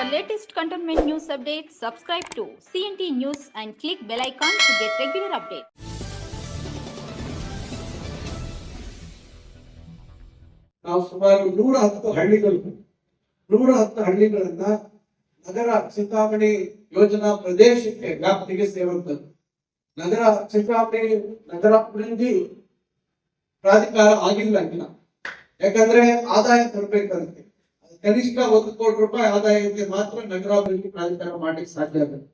For latest cantonment news updates, subscribe to CNT News and click bell icon to get regular updates. ನಾವು ಸುಮಾರು ನೂರ ಹತ್ತು ಹಳ್ಳಿಗಳು ನೂರ ಹತ್ತು ಹಳ್ಳಿಗಳನ್ನ ನಗರ ಚಿಂತಾಮಣಿ ಯೋಜನಾ ಪ್ರದೇಶಕ್ಕೆ ವ್ಯಾಪ್ತಿಗೆ ಸೇರುವಂತದ್ದು ನಗರ ಚಿಂತಾಮಣಿ ನಗರ ಅಭಿವೃದ್ಧಿ ಪ್ರಾಧಿಕಾರ ಆಗಿಲ್ಲ ಯಾಕಂದ್ರೆ ಆದಾಯ ತರಬೇಕಂತೆ. ಕನಿಷ್ಠ ಒಂದು ಕೋಟಿ ರೂಪಾಯಿ ಆದಾಯಕ್ಕೆ ಮಾತ್ರ ನಗರಾಭಿವೃದ್ಧಿ ಪ್ರಾಧಿಕಾರ ಮಾಡ್ಲಿಕ್ಕೆ ಸಾಧ್ಯ ಆಗುತ್ತೆ.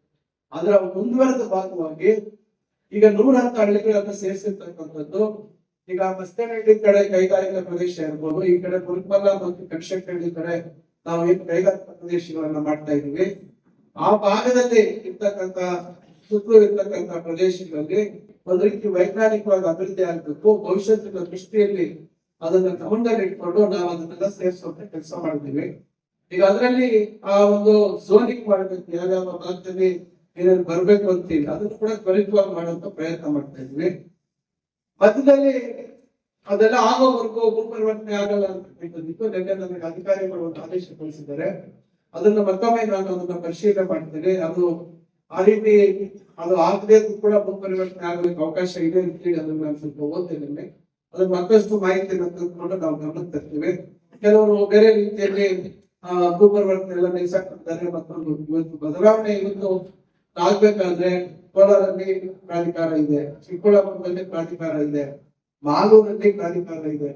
ಅದರ ಮುಂದುವರೆದ ಭಾಗವಾಗಿ ಈಗ ನೂರ ಹತ್ತು ಹಳ್ಳಿಗಳನ್ನ ಸೇರಿಸಿರ್ತಕ್ಕಂಥದ್ದು, ಈಗ ಮಸ್ತೇನಹಳ್ಳಿ ಕಡೆ ಕೈಗಾರಿಕಾ ಪ್ರದೇಶ ಇರ್ಬೋದು, ಈ ಕಡೆ ಕುರುಮಲ್ಲ ಮತ್ತು ಕಕ್ಷಕಹಳ್ಳಿ ಕಡೆ ನಾವು ಏನು ಕೈಗಾರಿಕಾ ಪ್ರದೇಶಗಳನ್ನ ಮಾಡ್ತಾ ಇದೀವಿ ಆ ಭಾಗದಲ್ಲಿ ಇರ್ತಕ್ಕಂಥ, ಸುತ್ತಲೂ ಇರ್ತಕ್ಕಂತ ಪ್ರದೇಶಗಳಲ್ಲಿ ಒಂದು ರೀತಿ ವೈಜ್ಞಾನಿಕವಾಗಿ ಅಭಿವೃದ್ಧಿ ಆಗಬೇಕು ಭವಿಷ್ಯದ ದೃಷ್ಟಿಯಲ್ಲಿ ಅದನ್ನ ಗಮನದಲ್ಲಿ ಇಟ್ಕೊಂಡು ನಾವು ಅದನ್ನೆಲ್ಲ ಸೇರಿಸುವಂತ ಕೆಲಸ ಮಾಡಿದ್ದೀವಿ ಈಗ ಅದರಲ್ಲಿ ಆ ಒಂದು ಝೋನಿಂಗ್ ಮಾಡಬೇಕು, ಯಾವ್ಯಾವ ಭಾಗದಲ್ಲಿ ಏನೇನು ಬರ್ಬೇಕು ಅಂತೀವಿ, ಅದನ್ನು ಕೂಡ ತ್ವರಿತವಾಗಿ ಮಾಡುವಂತ ಪ್ರಯತ್ನ ಮಾಡ್ತಾ ಇದ್ವಿ. ಮಧ್ಯದಲ್ಲಿ ಅದೆಲ್ಲ ಆಗೋವರೆಗೂ ಭೂ ಪರಿವರ್ತನೆ ಆಗಲ್ಲ ಅಂತ ನಿನ್ನೆ ನನಗೆ ಅಧಿಕಾರಿಗಳು ಒಂದು ಆದೇಶ ಕಳಿಸಿದ್ದಾರೆ ಅದನ್ನ ಮತ್ತೊಮ್ಮೆ ನಾನು ಅದನ್ನ ಪರಿಶೀಲನೆ ಮಾಡ್ತೇನೆ. ಅದು ಆ ರೀತಿ ಅದು ಆಗದೆ ಕೂಡ ಭೂ ಪರಿವರ್ತನೆ ಆಗಲಿಕ್ಕೆ ಅವಕಾಶ ಇದೆ ಅಂತ ಹೇಳಿ ಅದನ್ನ ನಾನು ಸ್ವಲ್ಪ ಓದ್ತೇನೆ. ಅದನ್ನ ಮತ್ತಷ್ಟು ಮಾಹಿತಿಯನ್ನು ತೆಗೆದುಕೊಂಡು ನಾವು ಗಮನಕ್ಕೆ ತರ್ತೀವಿ. ಕೆಲವರು ಬೇರೆ ರೀತಿಯಲ್ಲಿ ಆ, ವರ್ಕ್ ಎಲ್ಲ ನಿಲ್ಸಕ್ಕಿದ್ದಾರೆ ಮತ್ತೊಂದು ಇವತ್ತು ಬದಲಾವಣೆ ಇವತ್ತು ಆಗ್ಬೇಕಾದ್ರೆ ಕೋಲಾರಲ್ಲಿ ಪ್ರಾಧಿಕಾರ ಇದೆ ಚಿಕ್ಕಬಳ್ಳಾಪುರದಲ್ಲಿ ಪ್ರಾಧಿಕಾರ ಇದೆ ಮಾಲೂರಲ್ಲಿ ಪ್ರಾಧಿಕಾರ ಇದೆ.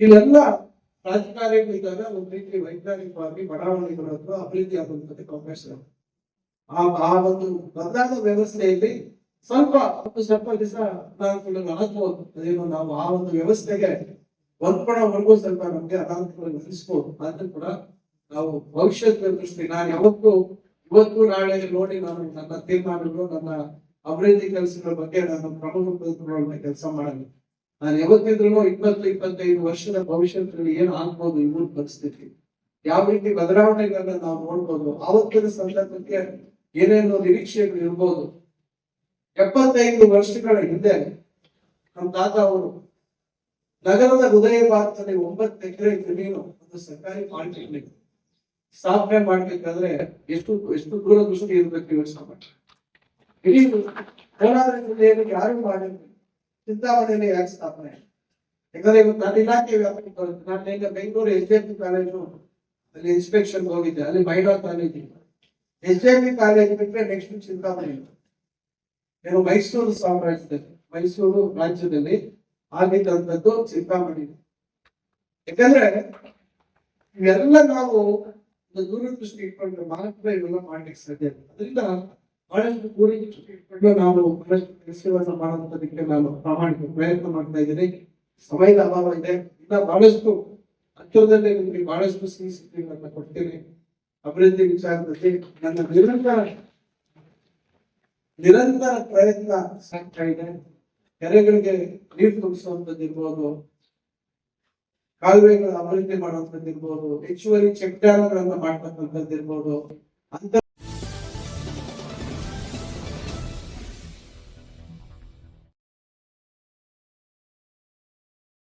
ಇಲ್ಲೆಲ್ಲ ಪ್ರಾಧಿಕಾರಗಳಿದ್ದಾಗ ಒಂದು ರೀತಿ ವೈಜ್ಞಾನಿಕವಾಗಿ ಬಡಾವಣೆಗಳು ಅಥವಾ ಅಭಿವೃದ್ಧಿ ಆಗುವಂತ ಕಾಂಗ್ರೆಸ್. ಆ ಒಂದು ಬದಲಾದ ವ್ಯವಸ್ಥೆಯಲ್ಲಿ ಸ್ವಲ್ಪ ಸ್ವಲ್ಪ ದಿವಸ ಅನಾನುಕೂಲಗಳು ಅದೇನು ನಾವು ಆ ಒಂದು ವ್ಯವಸ್ಥೆಗೆ ಹೊಂದ್ಕೊಳ್ಳೋವರೆಗೂ ಸ್ವಲ್ಪ ನಮ್ಗೆ ಅನಾನುಕೂಲ ಅನಿಸ್ಬೋದು ಆದ್ರೂ ಕೂಡ ನಾವು ಭವಿಷ್ಯದ ದೃಷ್ಟಿ ನಾನು ಯಾವತ್ತೂ ಇವತ್ತು ನಾಳೆ ನೋಡಿ ನಾನು ನನ್ನ ತೀರ್ಮಾನಗಳು, ನನ್ನ ಅಭಿವೃದ್ಧಿ ಕೆಲಸಗಳ ಬಗ್ಗೆ ನಾನು ಪ್ರಮುಖ ಕೆಲಸ ಮಾಡಲಿ ನಾನು ಯಾವತ್ತಿದ್ರು ಇಪ್ಪತ್ತು, ಇಪ್ಪತ್ತೈದು ವರ್ಷದ ಭವಿಷ್ಯದಲ್ಲಿ ಏನು ಆಗ್ಬೋದು ಇವ್ರ ಪರಿಸ್ಥಿತಿ. ಯಾವ ರೀತಿ ಬದಲಾವಣೆಗಳನ್ನ ನಾವು ನೋಡ್ಬೋದು, ಆವತ್ತಿನ ಸಂದರ್ಭಕ್ಕೆ ಏನೇನು ನಿರೀಕ್ಷೆಗಳು ಇರ್ಬೋದು. ಎಪ್ಪತ್ತೈದು ವರ್ಷಗಳ ಹಿಂದೆ ನಮ್ಮ ತಾತ ಅವರು ನಗರದ ಹೃದಯ ಭಾಗದಲ್ಲಿ ಒಂಬತ್ತು ಎಕರೆ ಜಮೀನು ಒಂದು ಸರ್ಕಾರಿ ಪಾಲಿಟೆಕ್ನಿಕ್ ಸ್ಥಾಪನೆ ಮಾಡ್ಬೇಕಾದ್ರೆ ಎಷ್ಟು ಎಷ್ಟು ದೂರದೃಷ್ಟಿ ಇರ್ಬೇಕು ಯೋಚನೆ ಮಾಡಿ ಇಡೀ ಕೋಲಾರ ಜಿಲ್ಲೆಯಲ್ಲಿ ಯಾರು ಮಾಡಿದ್ರು? ಚಿಂತಾಮಣಿಯಲ್ಲಿ ಯಾಕೆ ಸ್ಥಾಪನೆ? ಯಾಕಂದ್ರೆ ಇವತ್ತು ನನ್ನ ಇಲಾಖೆ ವ್ಯಾಪ್ತಿಗೆ ಬರುತ್ತೆ. ನಾನು ಈಗ Bengaluru S D P college ಅಲ್ಲಿ ಇನ್ಸ್ಪೆಕ್ಷನ್ ಹೋಗಿದ್ದೆ. ಅಲ್ಲಿ ಮೈಡಾ college S D P college ಬಿಟ್ಟರೆ ನೆಕ್ಸ್ಟ್ ಚಿಂತಾಮಣಿ ಏನು ಮೈಸೂರು ಸಾಮ್ರಾಜ್ಯದಲ್ಲಿ, ಮೈಸೂರು ರಾಜ್ಯದಲ್ಲಿ ಆಗಿದ್ದಂಥದ್ದು ಚಿಂತಾಮಣಿ. ಯಾಕಂದ್ರೆ ಇವೆಲ್ಲ ನಾವು ದೂರದೃಷ್ಟಿ ಇಟ್ಕೊಂಡು ಮಾತ್ರ ಇವೆಲ್ಲ ಮಾಡ್ಲಿಕ್ಕೆ ಸಾಧ್ಯ. ಅದರಿಂದ ಬಹಳಷ್ಟು ದೂರದೃಷ್ಟಿ ಇಟ್ಕೊಂಡು ನಾವು ಬಹಳಷ್ಟು ಕೆಲಸಗಳನ್ನ ಮಾಡುವಂತದಕ್ಕೆ ನಾನು ಪ್ರಾಮಾಣಿಕ ಪ್ರಯತ್ನ ಮಾಡ್ತಾ ಇದ್ದೀನಿ. ಸಮಯದ ಅಭಾವ ಇದೆ. ಇನ್ನ ಬಹಳಷ್ಟು ಹತ್ತಿರದಲ್ಲಿ ನಿಮಗೆ ಬಹಳಷ್ಟು ಸಿಹಿ ಸುದ್ದಿಗಳನ್ನ ಕೊಡ್ತೀನಿ. ಅಭಿವೃದ್ಧಿ ವಿಚಾರದಲ್ಲಿ ನನ್ನ ನಿರಂತರ ನಿರಂತರ ಪ್ರಯತ್ನ ಸಾಗ್ತಾ ಇದೆ. ಕೆರೆಗಳಿಗೆ ನೀರು ತುಂಬಿಸುವಂತದ್ದಿರ್ಬೋದು ಕಾಲುವೆಗಳ ಅಭಿವೃದ್ಧಿ ಮಾಡುವಂತದ್ದಿರ್ಬೋದು ಹೆಚ್ಚುವರಿ ಚೆಕ್ ಡ್ಯಾಮ್ಗಳನ್ನ ಮಾಡ್ತಕ್ಕಂಥದ್ದಿರ್ಬೋದು ಅಂತ